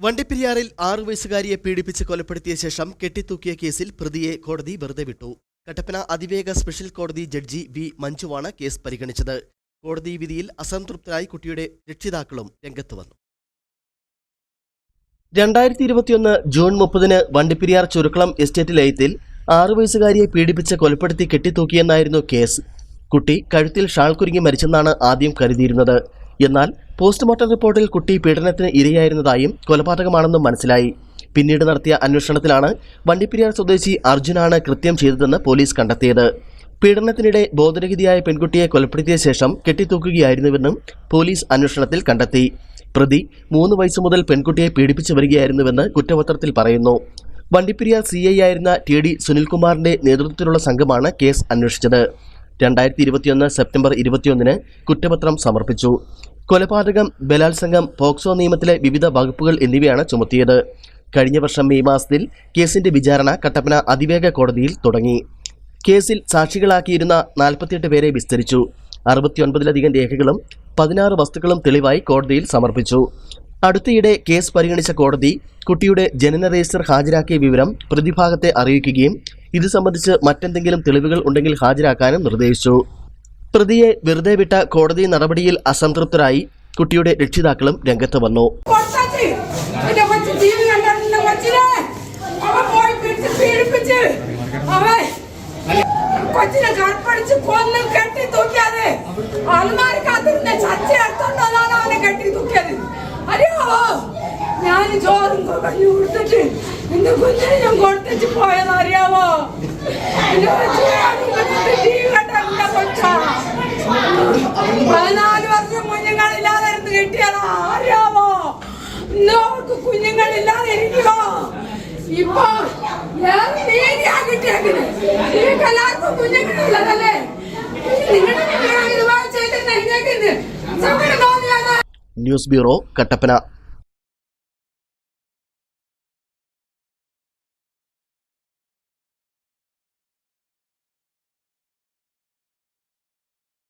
വണ്ടിപ്പെരിയാറിൽ ആറു വയസ്സുകാരിയെ പീഡിപ്പിച്ച് കൊലപ്പെടുത്തിയ ശേഷം കെട്ടിത്തൂക്കിയ കേസിൽ പ്രതിയെ കോടതി വെറുതെ വിട്ടു. കട്ടപ്പന അതിവേഗ സ്പെഷ്യൽ കോടതി ജഡ്ജി വി മഞ്ജുവാണ് കേസ് പരിഗണിച്ചത്. കോടതി വിധിയിൽ അസംതൃപ്തരായി കുട്ടിയുടെ രക്ഷിതാക്കളും രംഗത്ത് വന്നു. രണ്ടായിരത്തി ഇരുപത്തിയൊന്ന് ജൂൺ മുപ്പതിന് വണ്ടിപ്പെരിയാർ ചുരുക്കളം എസ്റ്റേറ്റ് ലയത്തിൽ ആറു വയസ്സുകാരിയെ പീഡിപ്പിച്ച് കൊലപ്പെടുത്തി കെട്ടിത്തൂക്കിയെന്നായിരുന്നു കേസ്. കുട്ടി കഴുത്തിൽ ഷാൾ കുരുങ്ങി മരിച്ചെന്നാണ് ആദ്യം കരുതിയിരുന്നത്. എന്നാൽ പോസ്റ്റ്മോർട്ടം റിപ്പോർട്ടിൽ കുട്ടി പീഡനത്തിന് ഇരയായിരുന്നതായും കൊലപാതകമാണെന്നും മനസ്സിലായി. പിന്നീട് നടത്തിയ അന്വേഷണത്തിലാണ് വണ്ടിപ്പെരിയാർ സ്വദേശി അർജുനാണ് കൃത്യം ചെയ്തതെന്ന് പോലീസ് കണ്ടെത്തിയത്. പീഡനത്തിനിടെ ബോധരഹിതയായ പെൺകുട്ടിയെ കൊലപ്പെടുത്തിയ ശേഷം കെട്ടിത്തൂക്കുകയായിരുന്നുവെന്നും പോലീസ് അന്വേഷണത്തിൽ കണ്ടെത്തി. പ്രതി മൂന്ന് വയസ്സു മുതൽ പെൺകുട്ടിയെ പീഡിപ്പിച്ചു വരികയായിരുന്നുവെന്ന് കുറ്റപത്രത്തിൽ പറയുന്നു. വണ്ടിപ്പെരിയാർ സി ഐ ആയിരുന്ന ടി ഡി സുനിൽകുമാറിന്റെ നേതൃത്വത്തിലുള്ള സംഘമാണ് കേസ് അന്വേഷിച്ചത്. രണ്ടായിരത്തി ഇരുപത്തിയൊന്ന് സെപ്റ്റംബർ ഇരുപത്തിയൊന്നിന് കുറ്റപത്രം സമർപ്പിച്ചു. കൊലപാതകം ബലാത്സംഗം പോക്സോ നിയമത്തിലെ വിവിധ വകുപ്പുകൾ എന്നിവയാണ് ചുമത്തിയത്. കഴിഞ്ഞ വർഷം മെയ് മാസത്തിൽ കേസിന്റെ വിചാരണ കട്ടപ്പന അതിവേഗ കോടതിയിൽ തുടങ്ങി. കേസിൽ സാക്ഷികളാക്കിയിരുന്ന നാൽപ്പത്തിയെട്ട് പേരെ വിസ്തരിച്ചു. അറുപത്തിയൊൻപതിലധികം രേഖകളും പതിനാറ് വസ്തുക്കളും തെളിവായി കോടതിയിൽ സമർപ്പിച്ചു. അടുത്തിടെ കേസ് പരിഗണിച്ച കോടതി കുട്ടിയുടെ ജനന രജിസ്റ്റർ ഹാജരാക്കിയ വിവരം പ്രതിഭാഗത്തെ അറിയിക്കുകയും ഇത് സംബന്ധിച്ച് മറ്റെന്തെങ്കിലും തെളിവുകൾ ഉണ്ടെങ്കിൽ ഹാജരാക്കാനും നിർദ്ദേശിച്ചു. പ്രതിയെ വെറുതെ വിട്ട കോടതി നടപടിയിൽ അസംതൃപ്തരായി കുട്ടിയുടെ രക്ഷിതാക്കളും രംഗത്ത് വന്നു. കൊച്ചിനെ അവൻ പോയി പിടിച്ച് പീഡിപ്പിച്ച് അവൻ കൊച്ചിനെ കற்பടിച്ച് കൊന്ന് കെട്ടി തൂക്കാതെ ഞാൻ ചോറും കൊടുത്തിട്ട് എന്റെ കുഞ്ഞിനെ ഞാൻ കൊടുത്തിട്ട് കൊച്ചാ? പതിനാല് വർഷം കുഞ്ഞുങ്ങളില്ലാതെ ഇരുന്ന് കിട്ടിയതാ അറിയാമോ ഇന്നവർക്ക് കുഞ്ഞുങ്ങളില്ലാതെ ഇരിക്കുമോ ഇപ്പൊ ഏത് കുഞ്ഞുങ്ങളില്ലതല്ലേ? News bureau Kattappana.